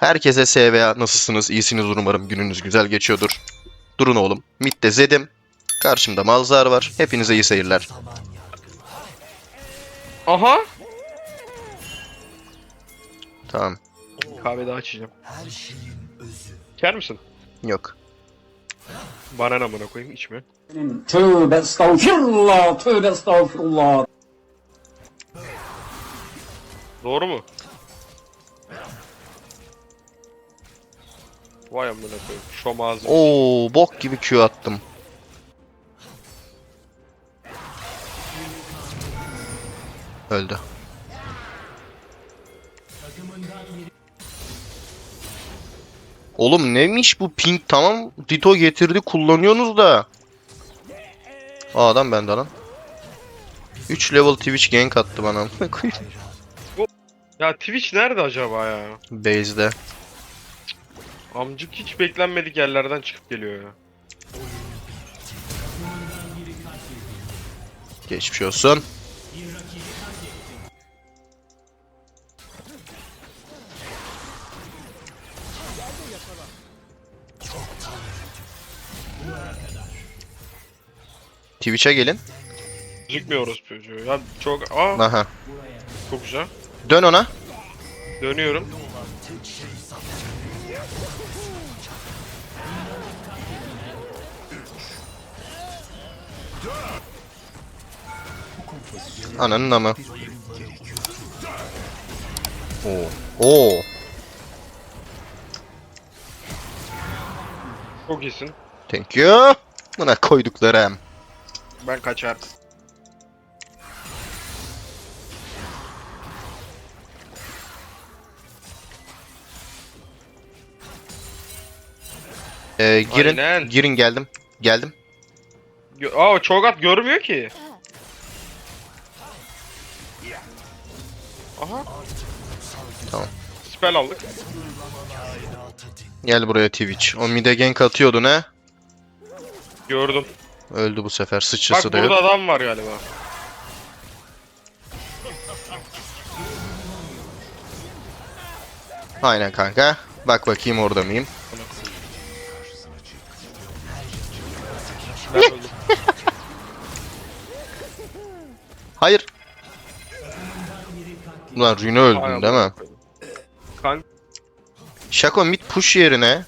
Herkese SVA nasılsınız? İyisiniz umarım. Gününüz güzel geçiyordur. Durun oğlum. Mid'de Zed'im. Karşımda Malzar var. Hepinize iyi seyirler. Aha. Tamam. Kahve daha açacağım. İçer misin? Yok. Bana ne amına koyayım içme. Tövbe estağfirullah, tövbe estağfirullah. Doğru mu? Vay amına koyayım. Şom ağzı. Oo, bok gibi Q attım. Öldü. Oğlum neymiş bu ping tamam Dito getirdi kullanıyorsunuz da. Aa adam bende lan. 3 level Twitch gank attı bana. Ya Twitch nerede acaba ya? Base'de. Amcık hiç beklenmedik yerlerden çıkıp geliyor ya. Geçmiş olsun. Twitch'e gelin. Gitmiyoruz çocuğu. Ya çok... Aa Aha. çok güzel. Dön ona. Dönüyorum. Ananın amı. Oo. Oo. Çok iyisin. Thank you. Buna koyduklarım. Ben kaçar. Ee, girin. Aynen. Girin geldim. Geldim. Gö- Aa Çogat görmüyor ki. Aha. Tamam. Spell aldık. Gel buraya Twitch. O mide gank atıyordu ne? Gördüm. Öldü bu sefer. Sıçrası Bak da yok. burada adam var galiba. Aynen kanka. Bak bakayım orada mıyım? Hayır. Ulan Rune öldün değil mi? Kanka Şako mid push yerine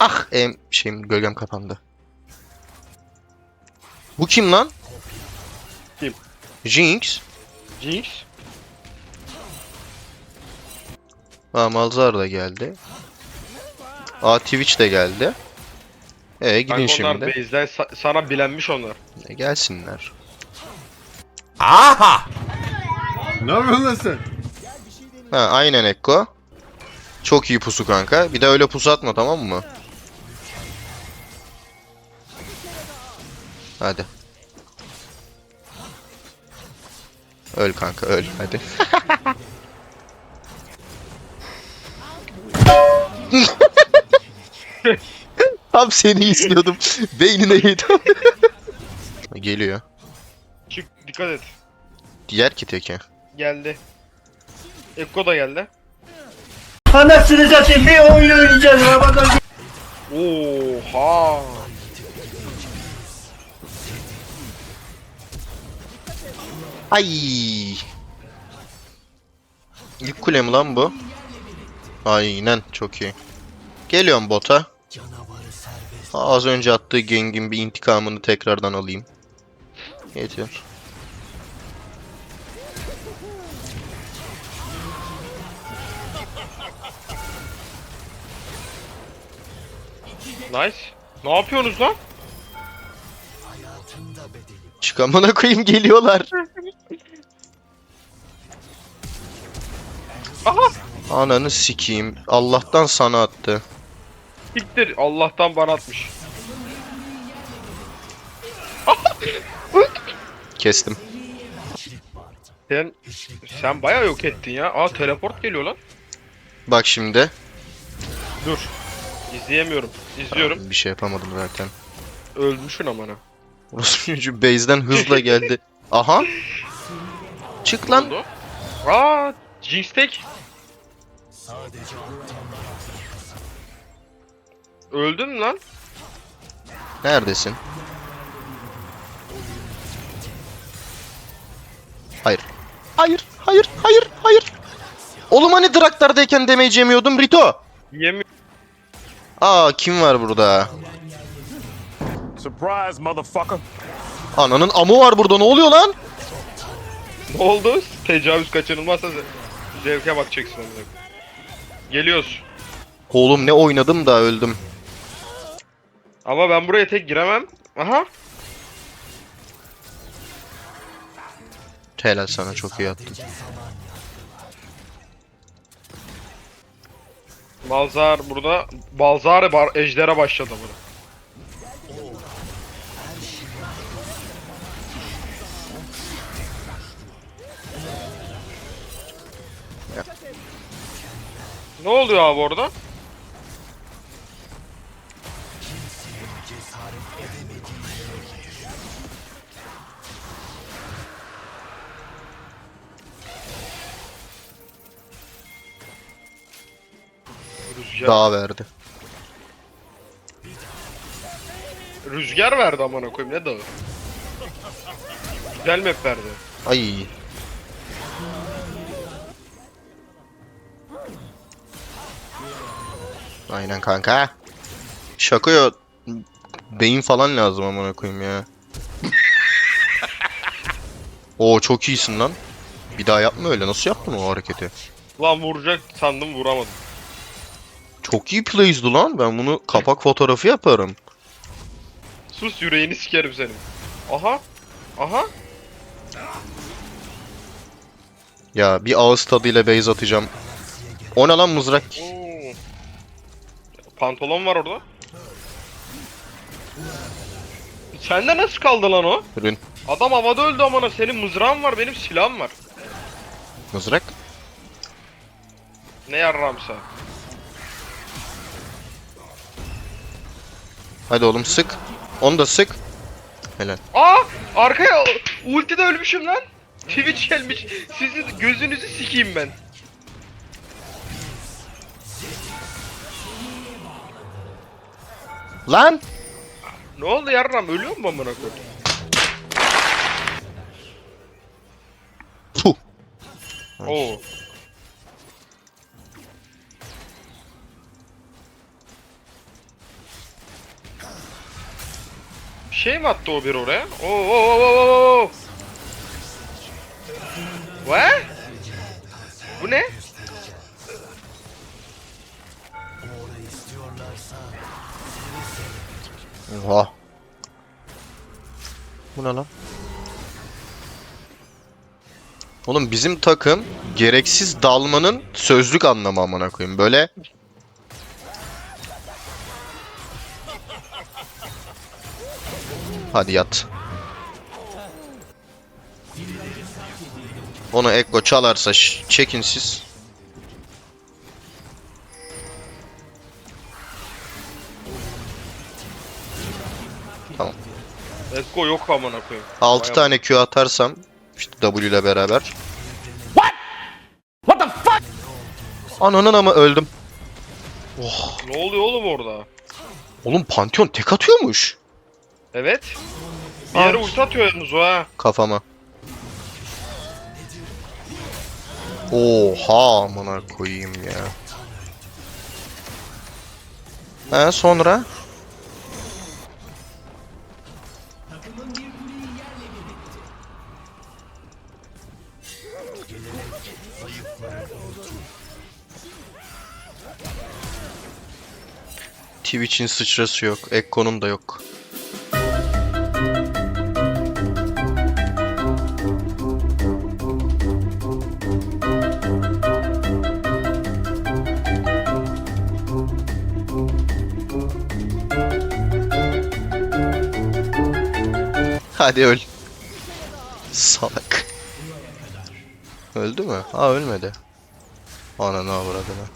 Ah em şeyim gölgem kapandı. Bu kim lan? Kim? Jinx. Jinx. Aa Malzar da geldi. Aa Twitch de geldi. E gidin Kanka onlar şimdi. base'den sa- sana bilenmiş onlar. E, gelsinler. Ne yapıyorsun lan sen? Ha aynen Ekko. Çok iyi pusu kanka. Bir de öyle pusu atma tamam mı? Hadi. Öl kanka öl hadi. Tam seni izliyordum. Beynine yedim. Geliyor. Çık dikkat et. Diğer ki teke. Geldi. Ekko da geldi. Anasını satayım bir oyun oynayacağız Ramazan. Oha. Ay. İlk kule mi lan bu? Aynen çok iyi. Geliyorum bota. Az önce attığı gengin bir intikamını tekrardan alayım. Getir. Nice. Ne yapıyorsunuz lan? Çıkamana koyayım geliyorlar. Aha. Ananı sikeyim. Allah'tan sana attı. Siktir. Allah'tan bana atmış. Kestim. Sen sen bayağı yok ettin ya. Aa teleport geliyor lan. Bak şimdi. Dur. İzleyemiyorum. İzliyorum. Bir şey yapamadım zaten. Ölmüşün. Orospu çocuğu base'den hızla geldi. Aha. Çık lan. Aa, Jinx tek. Öldün mü lan? Neredesin? Hayır. Hayır, hayır, hayır, hayır. Oğlum hani Draktar'dayken damage yemiyordum Rito. Yemiyor. Aa kim var burada? Surprise, motherfucker. Ananın amı var burada ne oluyor lan? Ne oldu? Tecavüz kaçınılmazsa ze- zevke bakacaksın. Geliyoruz. Oğlum ne oynadım da öldüm. Ama ben buraya tek giremem. Aha. Helal sana çok iyi attın. Balzar burada. Balzar bar ejdere başladı bunu. Ne oluyor abi orada? Daha verdi. Rüzgar verdi amına koyayım ne dağı? Güzel map verdi. Ay. Aynen kanka. Şaka ya. Beyin falan lazım amına koyayım ya. Oo çok iyisin lan. Bir daha yapma öyle. Nasıl yaptın o hareketi? Lan vuracak sandım vuramadım. Çok iyi plays'di lan. Ben bunu kapak fotoğrafı yaparım. Sus yüreğini sikerim senin. Aha. Aha. Ya bir ağız tadıyla base atacağım. O ne lan mızrak? Oo. Pantolon var orada. Sende nasıl kaldı lan o? Ürün. Adam havada öldü amına senin mızrağın var benim silahım var. Mızrak. Ne yarramsa. Hadi oğlum sık. Onu da sık. Helal. Aa arkaya ultide ölmüşüm lan. Twitch gelmiş. Sizi gözünüzü sikeyim ben. Lan! Ne oldu yarram ölüyor mu amına koyayım? Puh. Oo. Şey mi attı o bir oraya? Oo oo oo oo. Ve? Bu ne? Oha. Bu ne lan? Oğlum bizim takım gereksiz dalmanın sözlük anlamı amına koyayım. Böyle Hadi yat. Onu Ekko çalarsa çekin siz. Tamam. Go yok amına koyayım. 6 Bayağı- tane Q atarsam işte W ile beraber. What? What the fuck? Ananın ama öldüm. Ne oluyor oğlum orada? Oğlum Pantheon tek atıyormuş Evet. Bir yere ulti atıyor yalnız o ha. kafama. Oha amına koyayım ya. Ha sonra? Twitch'in sıçrası yok. Ekko'nun da yok. Hadi öl. Salak. Öldü mü? Ha ölmedi. Ananı avradını.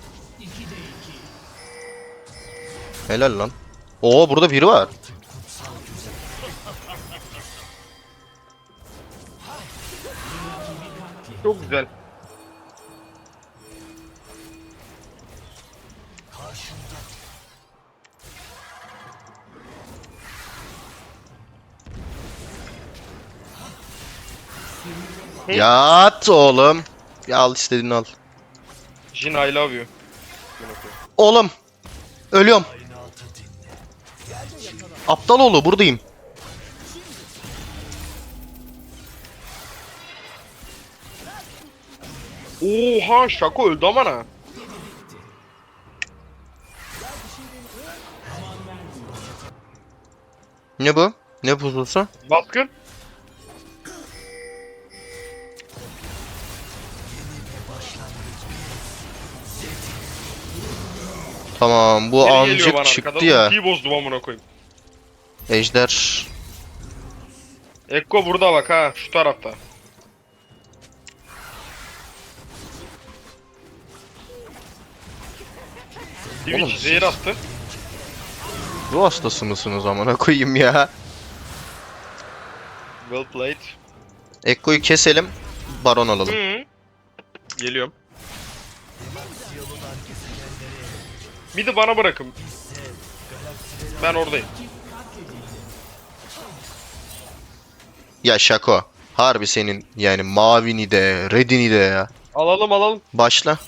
Helal lan. Oo burada biri var. Çok güzel. Yat oğlum. Ya al istediğini al. Jin I love you. Oğlum. Ölüyorum. Aptal oğlu buradayım. Oha Şako öldü ama ha. Ne bu? Ne pususu? Baskın. Tamam bu Biri geliyor bana amcık çıktı arkadan. ya. Ultiyi bozdum amına koyayım. Ejder. Ekko burada bak ha şu tarafta. Oğlum Twitch zehir attı. Bu hastası mısınız amına koyayım ya. Well played. Ekko'yu keselim. Baron alalım. Hı. Geliyorum. Midi bana bırakın. Ben oradayım. Ya Şako. Harbi senin yani mavini de, redini de ya. Alalım alalım. Başla.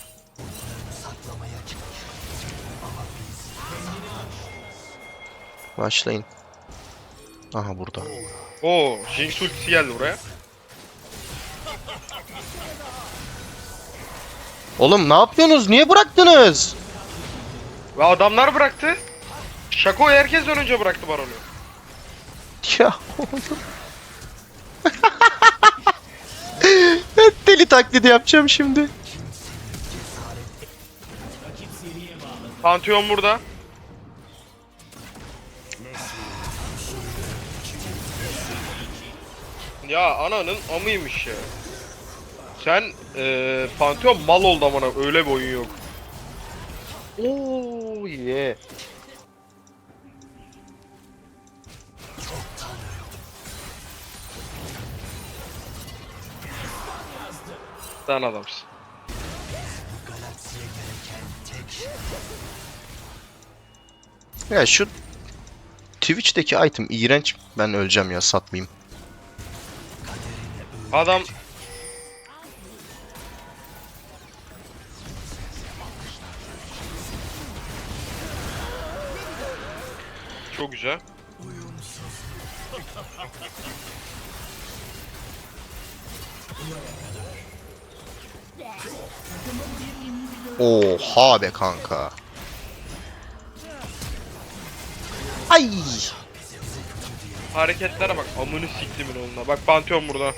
Başlayın. Aha burada. Oo, Jinx ultisi geldi buraya. Oğlum ne yapıyorsunuz? Niye bıraktınız? Ve adamlar bıraktı. Şako herkesten önce bıraktı baronu. Ya oğlum. Deli taklidi yapacağım şimdi. Pantheon burada. Ya ananın amıymış ya. Sen eee Pantheon mal oldu amına öyle bir oyun yok. Oo yeah. Sen adamsın. Ya şu Twitch'teki item iğrenç. Ben öleceğim ya satmayayım. Adam Çok güzel. Oha be kanka. Ay. Hareketlere bak. Amını siktimin onunla. Bak Pantheon burada.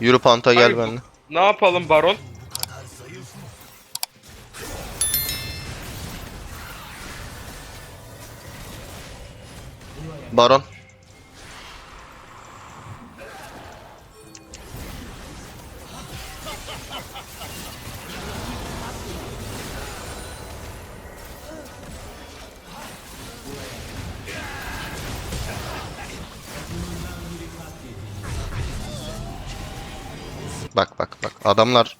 Yürü Panta gel Hayır, benimle. Ne yapalım Baron? Baron. Bak bak bak adamlar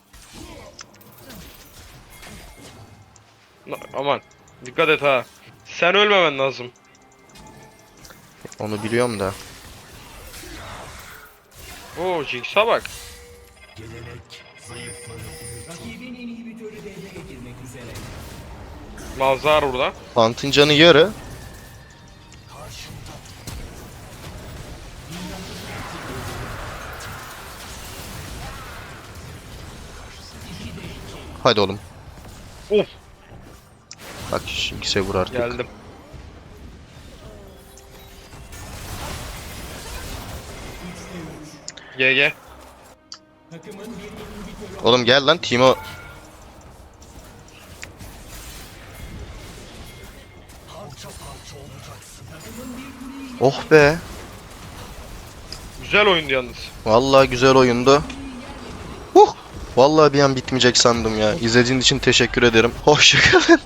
Aman. Dikkat et ha. Sen ölmemen lazım. Onu biliyorum da. Oo Jinx'a bak. Malzar burada. Pantın canı yarı. Hadi oğlum. Of Bak Jinx'e vur artık. geldim. GG. Oğlum gel lan Timo. Oh be. Güzel oyundu yalnız. Vallahi güzel oyundu. Huh. Vallahi bir an bitmeyecek sandım ya. İzlediğiniz için teşekkür ederim. Hoşçakalın.